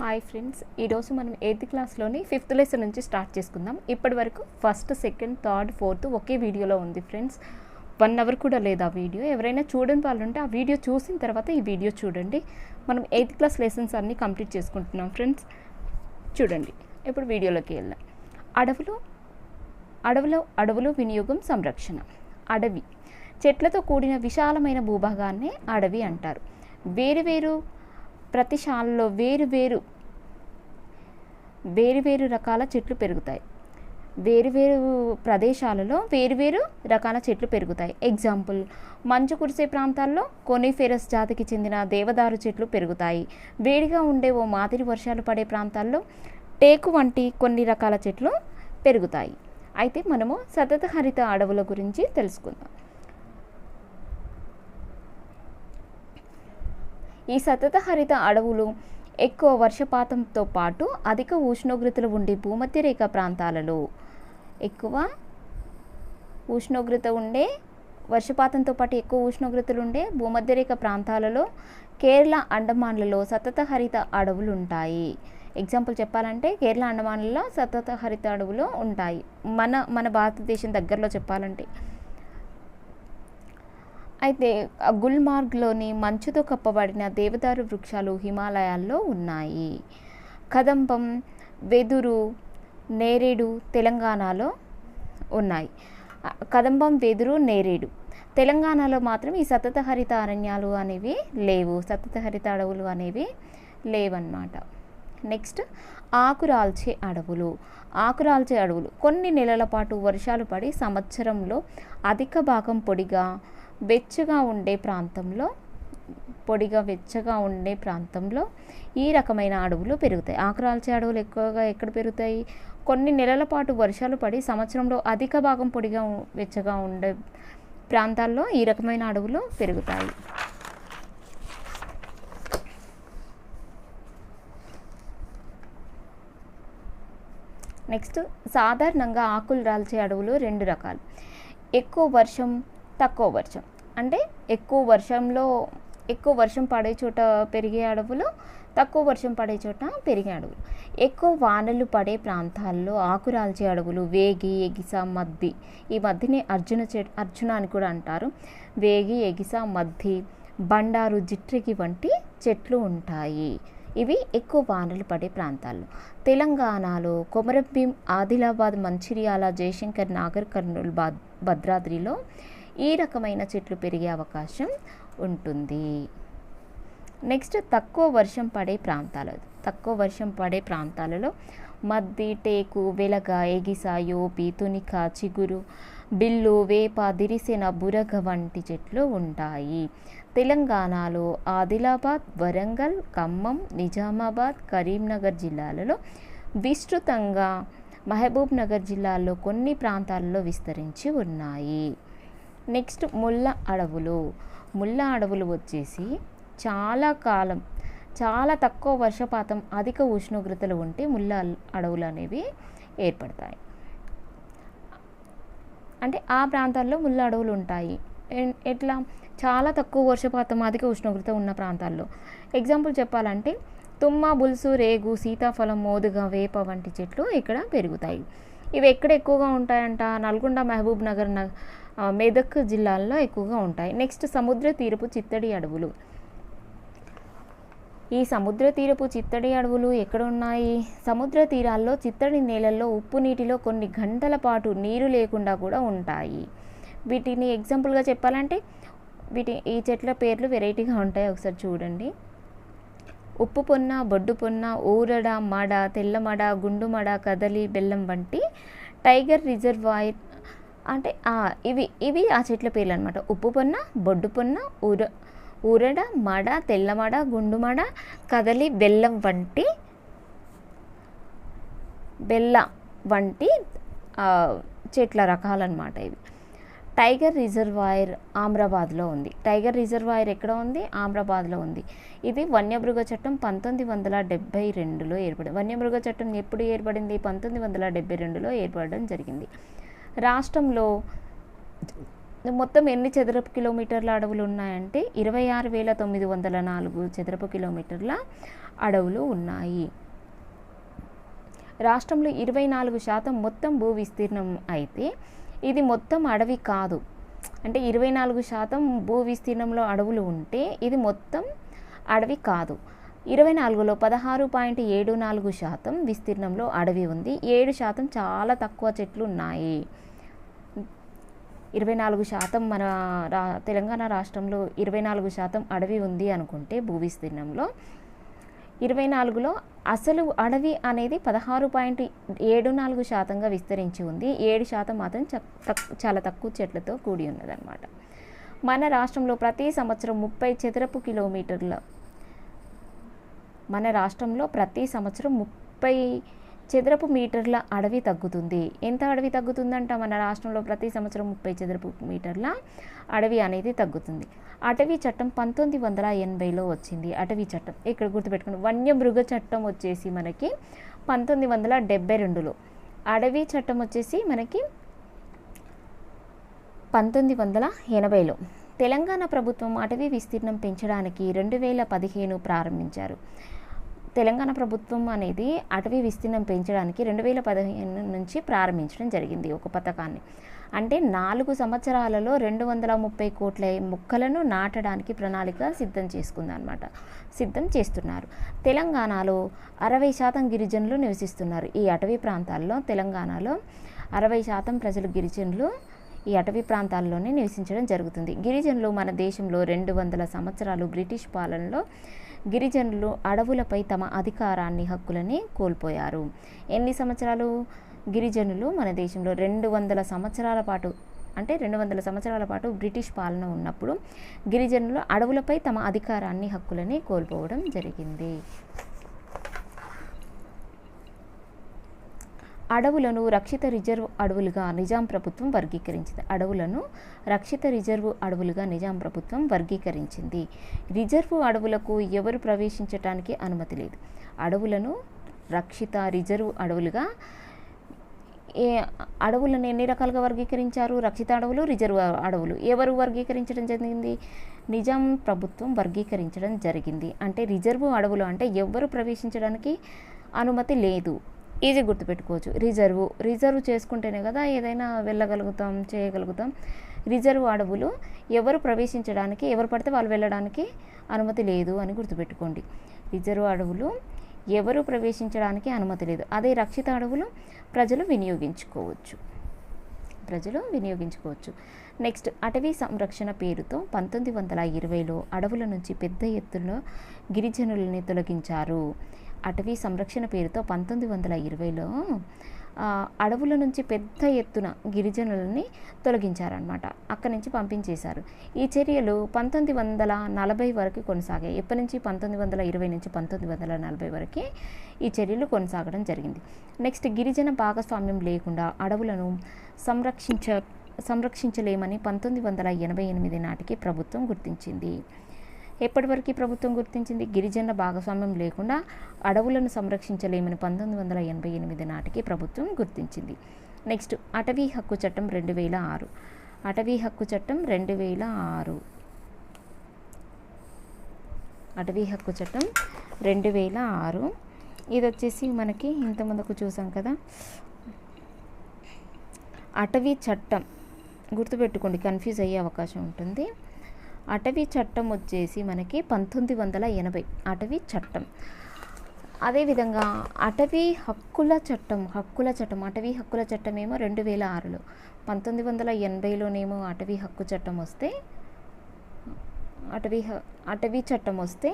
Hi friends ఈరోజు మనం eighth క్లాస్లోని ఫిఫ్త్ లెసన్ నుంచి స్టార్ట్ చేసుకుందాం. ఇప్పటి వరకు ఫస్ట్ సెకండ్ థర్డ్ ఫోర్త్ ఒకే వీడియోలో ఉంది ఫ్రెండ్స్ వన్ అవర్ కూడా లేదు ఆ వీడియో. ఎవరైనా చూడని వాళ్ళు ఉంటే ఆ వీడియో చూసిన తర్వాత ఈ వీడియో చూడండి. మనం ఎయిత్ క్లాస్ లెసన్స్ అన్నీ కంప్లీట్ చేసుకుంటున్నాం ఫ్రెండ్స్ చూడండి ఇప్పుడు వీడియోలోకి వెళ్దాం. అడవులు అడవులో అడవులు వినియోగం సంరక్షణ. అడవి చెట్లతో కూడిన విశాలమైన భూభాగాన్నే అడవి అంటారు. వేరు వేరు ప్రతి శాలలో వేరు వేరు వేరు వేరు రకాల చెట్లు పెరుగుతాయి. వేరు వేరు ప్రదేశాలలో వేరు వేరు రకాల చెట్లు పెరుగుతాయి. ఎగ్జాంపుల్ మంచు కురిసే ప్రాంతాల్లో కొనిఫెరస్ జాతికి చెందిన దేవదారు చెట్లు పెరుగుతాయి. వేడిగా ఉండే ఓ మాదిరి వర్షాలు పడే ప్రాంతాల్లో టేకు వంటి కొన్ని రకాల చెట్లు పెరుగుతాయి. అయితే మనము సతత హరిత అడవుల గురించి తెలుసుకుందాం. ఈ సతత హరిత అడవులు ఎక్కువ వర్షపాతంతో పాటు అధిక ఉష్ణోగ్రతలు ఉండే భూమధ్యరేఖ ప్రాంతాలలో ఎక్కువ ఉష్ణోగ్రత ఉండే వర్షపాతంతో పాటు ఎక్కువ ఉష్ణోగ్రతలు ఉండే భూమధ్యరేఖ ప్రాంతాలలో కేరళ అండమాన్లలో సతత హరిత అడవులు ఉంటాయి. ఎగ్జాంపుల్ చెప్పాలంటే కేరళ అండమాన్లలో సతత హరిత అడవులు ఉంటాయి. మన మన భారతదేశం దగ్గరలో చెప్పాలంటే అయితే గుల్మార్గ్లోని మంచుతో కప్పబడిన దేవదారు వృక్షాలు హిమాలయాల్లో ఉన్నాయి. కదంబం వెదురు నేరేడు తెలంగాణలో ఉన్నాయి. కదంబం వెదురు నేరేడు తెలంగాణలో మాత్రం ఈ సతత హరిత అరణ్యాలు అనేవి లేవు. సతత హరిత అడవులు అనేవి లేవన్నమాట. నెక్స్ట్ ఆకురాల్చే అడవులు. ఆకురాల్చే అడవులు. కొన్ని నెలల పాటు వర్షాలు పడి సంవత్సరంలో అధిక భాగం పొడిగా వెచ్చగా ఉండే ప్రాంతంలో పొడిగా వెచ్చగా ఉండే ప్రాంతంలో ఈ రకమైన అడవులు పెరుగుతాయి. ఆకురాల్చే అడవులు ఎక్కువగా ఎక్కడ పెరుగుతాయి? కొన్ని నెలల పాటు వర్షాలు పడి సంవత్సరంలో అధిక భాగం పొడిగా వెచ్చగా ఉండే ప్రాంతాల్లో ఈ రకమైన అడవులు పెరుగుతాయి. నెక్స్ట్ సాధారణంగా ఆకులు రాల్చే అడవులు రెండు రకాలు. ఎక్కువ వర్షం తక్కువ వర్షం. అంటే ఎక్కువ వర్షంలో ఎక్కువ వర్షం పడే చోట పెరిగే అడవులు తక్కువ వర్షం పడే చోట పెరిగే అడవులు. ఎక్కువ వానలు పడే ప్రాంతాల్లో ఆకురాల్చే అడవులు వేగి ఎగిస మద్ది. ఈ మద్దిని అర్జున చె అర్జున అని కూడా అంటారు. వేగి ఎగిస మద్ది బండారు జిట్రికి వంటి చెట్లు ఉంటాయి. ఇవి ఎక్కువ వానలు పడే ప్రాంతాల్లో తెలంగాణలో కొమరంభీం ఆదిలాబాద్ మంచిర్యాల జయశంకర్ నాగర్ కర్నూలు భద్రాద్రిలో ఈ రకమైన చెట్లు పెరిగే అవకాశం ఉంటుంది. నెక్స్ట్ తక్కువ వర్షం పడే ప్రాంతాలు. తక్కువ వర్షం పడే ప్రాంతాలలో మద్ది టేకు వెలగ ఎగిస యోపి తునిక చిగురు బిల్లు వేప దిరిసెన బురగ వంటి చెట్లు ఉంటాయి. తెలంగాణలో ఆదిలాబాద్ వరంగల్ ఖమ్మం నిజామాబాద్ కరీంనగర్ జిల్లాలలో విస్తృతంగా మహబూబ్ నగర్ జిల్లాలో కొన్ని ప్రాంతాలలో విస్తరించి ఉన్నాయి. నెక్స్ట్ ముళ్ళ అడవులు. ముళ్ళ అడవులు వచ్చేసి చాలా కాలం చాలా తక్కువ వర్షపాతం అధిక ఉష్ణోగ్రతలు ఉంటే ముళ్ళ అడవులు అనేవి ఏర్పడతాయి. అంటే ఆ ప్రాంతాల్లో ముళ్ళ అడవులు ఉంటాయి. ఎట్లా? చాలా తక్కువ వర్షపాతం అధిక ఉష్ణోగ్రత ఉన్న ప్రాంతాల్లో. ఎగ్జాంపుల్ చెప్పాలంటే తుమ్మ బుల్సు రేగు సీతాఫలం మోదుగ వేప వంటి చెట్లు ఇక్కడ పెరుగుతాయి. ఇవి ఎక్కడ ఎక్కువగా ఉంటాయంట? నల్గొండ మహబూబ్ నగర్ న- మెదక్ జిల్లాల్లో ఎక్కువగా ఉంటాయి. నెక్స్ట్ సముద్ర తీరపు చిత్తడి అడవులు. ఈ సముద్ర తీరపు చిత్తడి అడవులు ఎక్కడ ఉన్నాయి? సముద్ర తీరాల్లో చిత్తడి నేలల్లో ఉప్పు నీటిలో కొన్ని గంటల పాటు నీరు లేకుండా కూడా ఉంటాయి. వీటిని ఎగ్జాంపుల్గా చెప్పాలంటే వీటి ఈ చెట్ల పేర్లు వెరైటీగా ఉంటాయి. ఒకసారి చూడండి. ఉప్పు పొన్న బొడ్డు పొన్న ఊరడ మడ తెల్లమడ గుండుమడ కదలి బెల్లం వంటి టైగర్ రిజర్వాయర్ అంటే ఇవి ఇవి ఆ చెట్ల పేర్లు అనమాట ఉప్పు పొన్న బొడ్డు పొన్న ఊర ఊరడ మడ తెల్లమడ గుండుమడ కదలి బెల్లం వంటి బెల్ల వంటి చెట్ల రకాలన్నమాట ఇవి. టైగర్ రిజర్వాయర్ ఆమ్రాబాద్లో ఉంది. టైగర్ రిజర్వాయర్ ఎక్కడ ఉంది? ఆమ్రాబాద్లో ఉంది. ఇది వన్యమృగ చట్టం పంతొమ్మిది వందల డెబ్బై రెండులో ఏర్పడింది. వన్యమృగ చట్టం ఎప్పుడు ఏర్పడింది? పంతొమ్మిది వందల డెబ్బై రెండులో ఏర్పడడం జరిగింది. రాష్ట్రంలో మొత్తం ఎన్ని చదరపు కిలోమీటర్ల అడవులు ఉన్నాయంటే ఇరవై ఆరు వేల తొమ్మిది వందల నాలుగు చదరపు కిలోమీటర్ల అడవులు ఉన్నాయి. రాష్ట్రంలో ఇరవై నాలుగు శాతం మొత్తం భూ విస్తీర్ణం అయితే ఇది మొత్తం అడవి కాదు. అంటే ఇరవై నాలుగు శాతం భూ విస్తీర్ణంలో అడవులు ఉంటే ఇది మొత్తం అడవి కాదు. ఇరవై నాలుగులో పదహారు పాయింట్ ఏడు నాలుగు శాతం విస్తీర్ణంలో అడవి ఉంది. ఏడు శాతం చాలా తక్కువ చెట్లు ఉన్నాయి. ఇరవై నాలుగు శాతం మన రా తెలంగాణ రాష్ట్రంలో ఇరవై నాలుగు శాతం అడవి ఉంది అనుకుంటే భూ విస్తీర్ణంలో. ఇరవై నాలుగులో అసలు అడవి అనేది పదహారు పాయింట్ ఏడు నాలుగు శాతంగా విస్తరించి ఉంది. ఏడు శాతం మాత్రం చాలా తక్కువ చెట్లతో కూడి ఉన్నదన్నమాట. మన రాష్ట్రంలో ప్రతి సంవత్సరం ముప్పై చదరపు కిలోమీటర్ల మన రాష్ట్రంలో ప్రతి సంవత్సరం ముప్పై చదరపు మీటర్ల అడవి తగ్గుతుంది. ఎంత అడవి తగ్గుతుందంట? మన రాష్ట్రంలో ప్రతి సంవత్సరం ముప్పై చదరపు మీటర్ల అడవి అనేది తగ్గుతుంది. అటవీ చట్టం పంతొమ్మిది వందల ఎనభైలో వచ్చింది. అటవీ చట్టం. ఇక్కడ గుర్తుపెట్టుకోండి. వన్యమృగ చట్టం వచ్చేసి మనకి పంతొమ్మిది వందల డెబ్బై రెండులో. అడవి చట్టం వచ్చేసి మనకి పంతొమ్మిది వందల ఎనభైలో. తెలంగాణ ప్రభుత్వం అటవీ విస్తీర్ణం పెంచడానికి రెండు వేల పదిహేను ప్రారంభించారు. తెలంగాణ ప్రభుత్వం అనేది అటవీ విస్తీర్ణం పెంచడానికి రెండు వేల పదిహేను నుంచి ప్రారంభించడం జరిగింది ఒక పథకాన్ని. అంటే నాలుగు సంవత్సరాలలో రెండు వందల ముప్పై కోట్ల మొక్కలను నాటడానికి ప్రణాళిక సిద్ధం చేసుకుందనమాట సిద్ధం చేస్తున్నారు. తెలంగాణలో అరవై శాతం గిరిజనులు నివసిస్తున్నారు. ఈ అటవీ ప్రాంతాల్లో తెలంగాణలో అరవై శాతం ప్రజలు గిరిజనులు ఈ అటవీ ప్రాంతాల్లోనే నివసించడం జరుగుతుంది. గిరిజనులు మన దేశంలో రెండు వందల సంవత్సరాలు బ్రిటిష్ పాలనలో గిరిజనులు అడవులపై తమ అధికారాన్ని హక్కులని కోల్పోయారు. ఎన్ని సంవత్సరాలు? గిరిజనులు మన దేశంలో రెండు వందల సంవత్సరాల పాటు అంటే రెండు వందల సంవత్సరాల పాటు బ్రిటిష్ పాలన ఉన్నప్పుడు గిరిజనులు అడవులపై తమ అధికారాన్ని హక్కులని కోల్పోవడం జరిగింది. అడవులను రక్షిత రిజర్వ్ అడవులుగా నిజాం ప్రభుత్వం వర్గీకరించింది. అడవులను రక్షిత రిజర్వ్ అడవులుగా నిజాం ప్రభుత్వం వర్గీకరించింది. రిజర్వ్ అడవులకు ఎవరు ప్రవేశించటానికి అనుమతి లేదు. అడవులను రక్షిత రిజర్వ్ అడవులుగా ఏ అడవులను ఎన్ని రకాలుగా వర్గీకరించారు? రక్షిత అడవులు రిజర్వ్ అడవులు ఎవరు వర్గీకరించడం జరిగింది? నిజాం ప్రభుత్వం వర్గీకరించడం జరిగింది. అంటే రిజర్వ్ అడవులు అంటే ఎవరు ప్రవేశించడానికి అనుమతి లేదు. ఈజీ గుర్తుపెట్టుకోవచ్చు. రిజర్వ్ రిజర్వ్ చేసుకుంటేనే కదా ఏదైనా వెళ్ళగలుగుతాం చేయగలుగుతాం. రిజర్వ్ అడవులు ఎవరు ప్రవేశించడానికి ఎవరు పడితే వాళ్ళు వెళ్ళడానికి అనుమతి లేదు అని గుర్తుపెట్టుకోండి. రిజర్వ్ అడవులు ఎవరు ప్రవేశించడానికి అనుమతి లేదు. అదే రక్షిత అడవులు ప్రజలు వినియోగించుకోవచ్చు. ప్రజలు వినియోగించుకోవచ్చు. నెక్స్ట్ అటవీ సంరక్షణ పేరుతో పంతొమ్మిది వందల ఇరవైలో అడవుల నుంచి పెద్ద ఎత్తులో గిరిజనులని తొలగించారు. అటవీ సంరక్షణ పేరుతో పంతొమ్మిది వందల ఇరవైలో అడవుల నుంచి పెద్ద ఎత్తున గిరిజనులని తొలగించారనమాట అక్కడి నుంచి పంపించేశారు. ఈ చర్యలు పంతొమ్మిది వందల నలభై వరకు కొనసాగాయి. ఎప్పటి నుంచి? పంతొమ్మిది వందల ఇరవై నుంచి పంతొమ్మిది వందల నలభై వరకు ఈ చర్యలు కొనసాగడం జరిగింది. నెక్స్ట్ గిరిజన భాగస్వామ్యం లేకుండా అడవులను సంరక్షించ సంరక్షించలేమని పంతొమ్మిది వందల ఎనభై ఎనిమిది నాటికి ప్రభుత్వం గుర్తించింది. ఎప్పటివరకు ప్రభుత్వం గుర్తించింది? గిరిజనుల భాగస్వామ్యం లేకుండా అడవులను సంరక్షించలేమని పంతొమ్మిది వందల ఎనభై ఎనిమిది నాటికి ప్రభుత్వం గుర్తించింది. నెక్స్ట్ అటవీ హక్కు చట్టం రెండు వేల ఆరు. అటవీ హక్కు చట్టం రెండు వేల ఆరు. అటవీ హక్కు చట్టం రెండు వేల ఆరు. ఇది వచ్చేసి మనకి ఇంత ముందుకు చూసాం కదా. అటవీ చట్టం గుర్తుపెట్టుకోండి కన్ఫ్యూజ్ అయ్యే అవకాశం ఉంటుంది. అటవీ చట్టం వచ్చేసి మనకి పంతొమ్మిది వందల ఎనభై అటవీ చట్టం. అదేవిధంగా అటవీ హక్కుల చట్టం హక్కుల చట్టం అటవీ హక్కుల చట్టం ఏమో రెండు వేల ఆరులో. పంతొమ్మిది వందల ఎనభైలోనేమో అటవీ హక్కు చట్టం వస్తే అటవీ హ అటవీ చట్టం వస్తే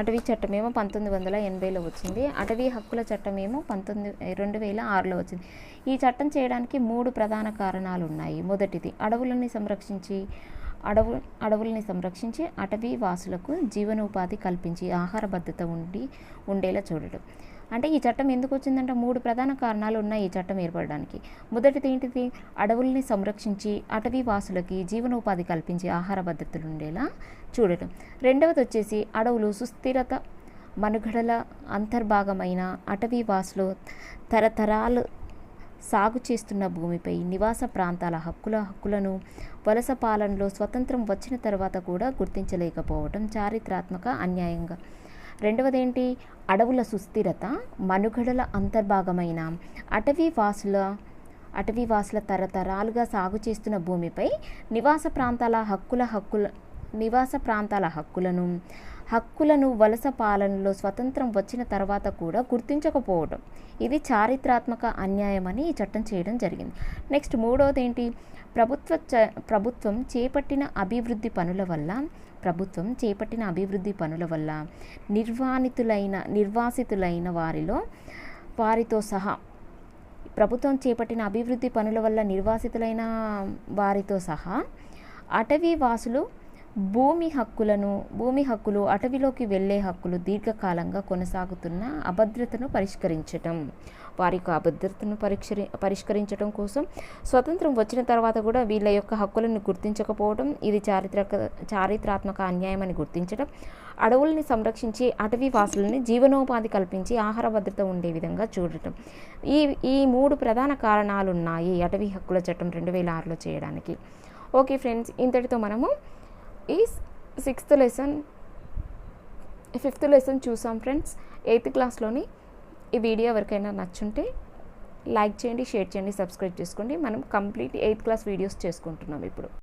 అటవీ చట్టం ఏమో పంతొమ్మిది వందల ఎనభైలో వచ్చింది. అటవీ హక్కుల చట్టం ఏమో పంతొమ్మిది రెండు వేల ఆరులో వచ్చింది. ఈ చట్టం చేయడానికి మూడు ప్రధాన కారణాలు ఉన్నాయి మొదటిది అడవులని సంరక్షించి అడవు అడవుల్ని సంరక్షించి అటవీ వాసులకు జీవనోపాధి కల్పించి ఆహార భద్రత ఉండి ఉండేలా చూడడం అంటే ఈ చట్టం ఎందుకు వచ్చిందంటే మూడు ప్రధాన కారణాలు ఉన్నాయి ఈ చట్టం ఏర్పడడానికి. మొదటిది ఏంటిది? అడవుల్ని సంరక్షించి అటవీ వాసులకి జీవనోపాధి కల్పించి ఆహార భద్రతలు ఉండేలా చూడటం. రెండవది వచ్చేసి అడవులు సుస్థిరత మనుగడల అంతర్భాగమైన అటవీ వాసులు తరతరాలు సాగు చేస్తున్న భూమిపై నివాస ప్రాంతాల హక్కుల హక్కులను వలస పాలనలో స్వతంత్రం వచ్చిన తర్వాత కూడా గుర్తించలేకపోవడం చారిత్రాత్మక అన్యాయంగా రెండవదేంటి? అడవుల సుస్థిరత మనుగడల అంతర్భాగమైన అటవీ వాసుల అటవీ వాసుల తరతరాలుగా సాగు చేస్తున్న భూమిపై నివాస ప్రాంతాల హక్కుల హక్కుల నివాస ప్రాంతాల హక్కులను హక్కులను వలస పాలనలో స్వతంత్రం వచ్చిన తర్వాత కూడా గుర్తించకపోవడం. ఇది చారిత్రాత్మక అన్యాయమని ఈ చట్టం చేయడం జరిగింది. నెక్స్ట్ మూడోది ఏంటి? ప్రభుత్వ చ ప్రభుత్వం చేపట్టిన అభివృద్ధి పనుల వల్ల ప్రభుత్వం చేపట్టిన అభివృద్ధి పనుల వల్ల నిర్వాణితులైన నిర్వాసితులైన వారిలో వారితో సహా ప్రభుత్వం చేపట్టిన అభివృద్ధి పనుల వల్ల నిర్వాసితులైన వారితో సహా అటవీ వాసులు భూమి హక్కులను భూమి హక్కులు అటవీలోకి వెళ్ళే హక్కులు దీర్ఘకాలంగా కొనసాగుతున్న అభద్రతను పరిష్కరించటం. వారి యొక్క అభద్రతను పరిష్కరి పరిష్కరించడం కోసం స్వతంత్రం వచ్చిన తర్వాత కూడా వీళ్ళ యొక్క హక్కులను గుర్తించకపోవడం ఇది చారిత్రక చారిత్రాత్మక అన్యాయం అని గుర్తించడం అడవుల్ని సంరక్షించి అటవీ వాసులని జీవనోపాధి కల్పించి ఆహార భద్రత ఉండే విధంగా చూడటం. ఈ ఈ మూడు ప్రధాన కారణాలు ఉన్నాయి అటవీ హక్కుల చట్టం రెండు వేల ఆరులో చేయడానికి. ఓకే ఫ్రెండ్స్ ఇంతటితో మనము is sixth lesson fifth lesson చూసాం ఫ్రెండ్స్ ఎయిత్ క్లాస్లోని ఈ వీడియో ఎవరికైనా నచ్చుంటే లైక్ చేయండి షేర్ చేయండి సబ్స్క్రైబ్ చేసుకోండి. మనం కంప్లీట్ ఎయిత్ క్లాస్ వీడియోస్ చేసుకుంటున్నాం ఇప్పుడు.